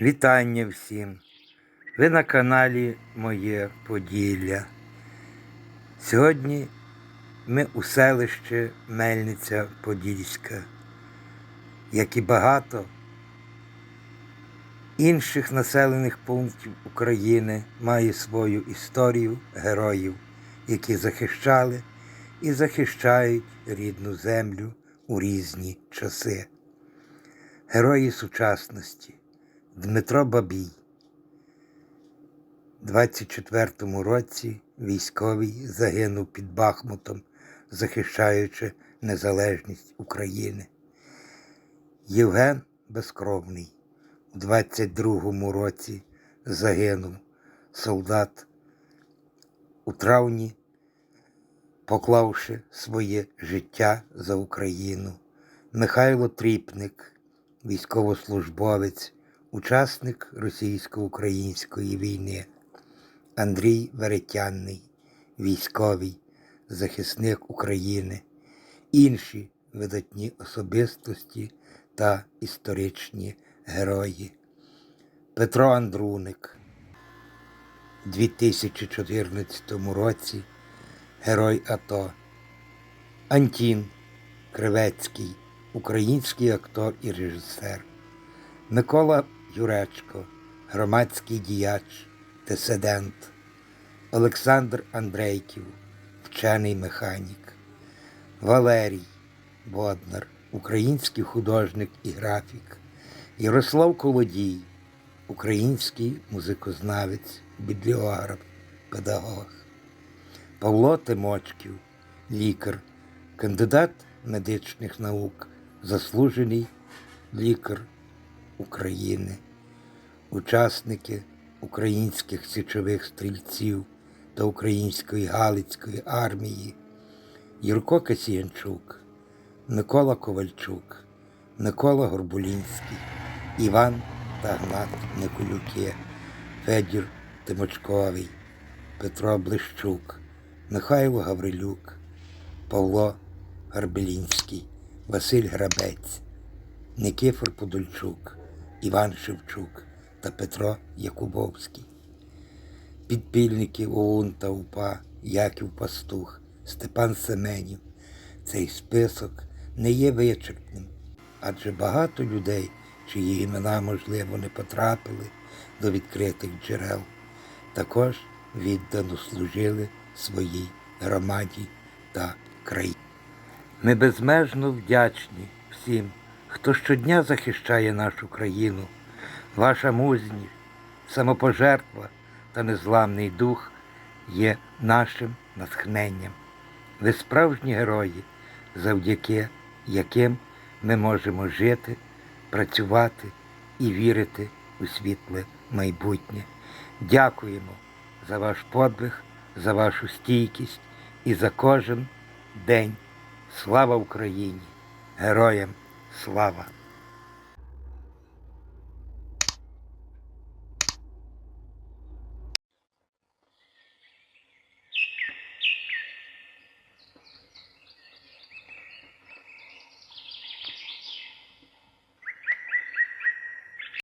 Вітання всім! Ви на каналі Моє Поділля. Сьогодні ми у селищі Мельниця Подільська, як і багато інших населених пунктів України має свою історію героїв, які захищали і захищають рідну землю у різні часи. Герої сучасності Дмитро Бабій. У 24-му році військовий загинув під Бахмутом, захищаючи незалежність України. Євген Безкровний у 22-му році загинув солдат у травні, поклавши своє життя за Україну. Михайло Тріпник, військовослужбовець, учасник російсько-української війни. Андрій Веретянний, військовий, захисник України, інші видатні особистості та історичні герої. Петро Андруник, у 2014 році герой АТО. Антін Кривецький, український актор і режисер. Микола Юречко, громадський діяч, дисидент. Олександр Андрейків, вчений механік. Валерій Боднар, український художник і графік. Ярослав Колодій, український музикознавець, бібліограф, педагог. Павло Тимочків, лікар, кандидат медичних наук, заслужений лікар України, учасники українських січових стрільців та української Галицької армії, Юрко Касіянчук, Микола Ковальчук, Микола Горбулінський, Іван та Гнат Николюки, Федір Тимочковий, Петро Блищук, Михайло Гаврилюк, Павло Гарбелінський, Василь Грабець, Никифор Подольчук, Іван Шевчук та Петро Якубовський. Підпільники ОУН та УПА, Яків Пастух, Степан Семенів. Цей список не є вичерпним, адже багато людей, чиї імена, можливо, не потрапили до відкритих джерел, також віддано служили своїй громаді та країні. Ми безмежно вдячні всім, хто щодня захищає нашу країну. Ваша мужність, самопожертва та незламний дух є нашим натхненням. Ви справжні герої, завдяки яким ми можемо жити, працювати і вірити у світле майбутнє. Дякуємо за ваш подвиг, за вашу стійкість і за кожен день. Слава Україні! Героям слава!